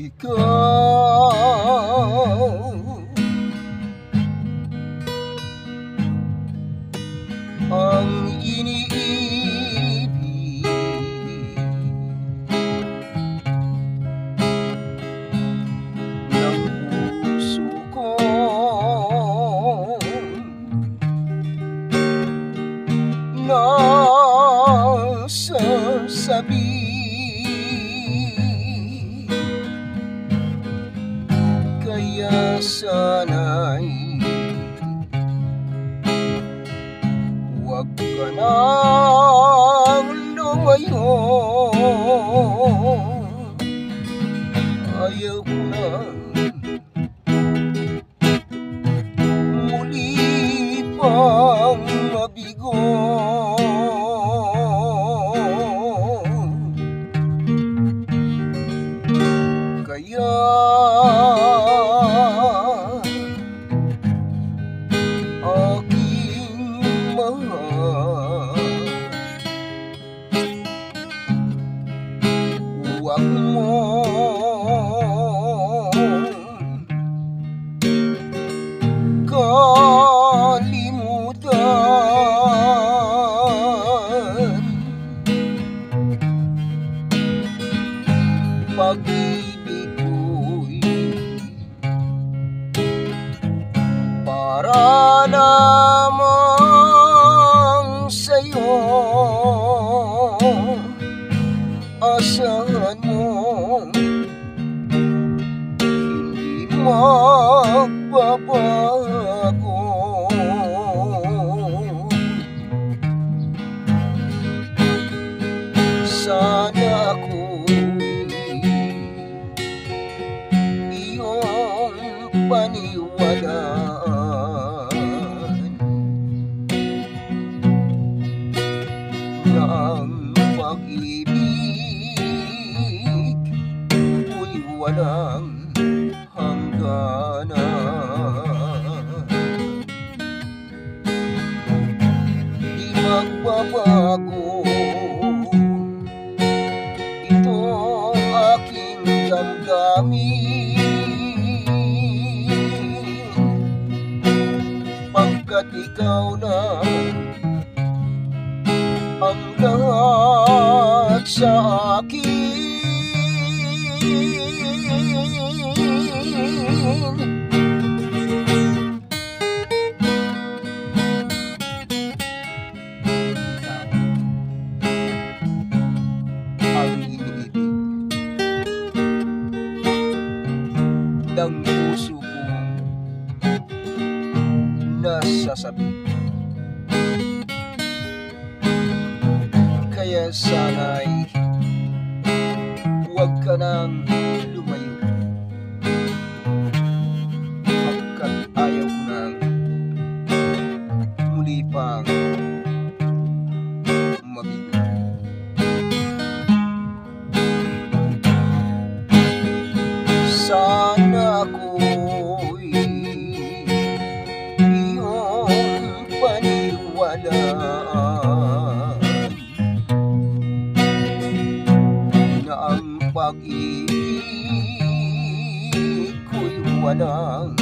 ikaw ang iniibig ng puso ko nasasabi sana'y. Huwag ka nang lumayo Ayaw ko na para lamang sa'yo. Asahan mo. Hindi magbabago. Sana ako'y iyong paniwalaan walang hangganan. Di magbabago. Itong aking damdamin. Pagkat ikaw na ang lahat sa akin. ang ng puso kong nasasabi. Kaya sana'y huwag ka nang lumayo. Pagkat ayaw ko nang muli pang mabigo Sana ako'y iyong paniwalaan walang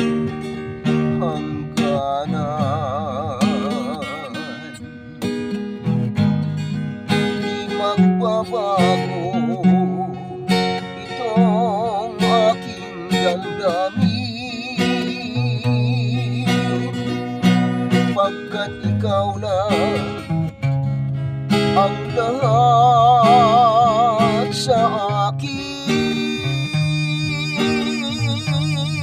hangganan. Di magbabago itong aking damdamin. Pagkat ikaw na ang lahat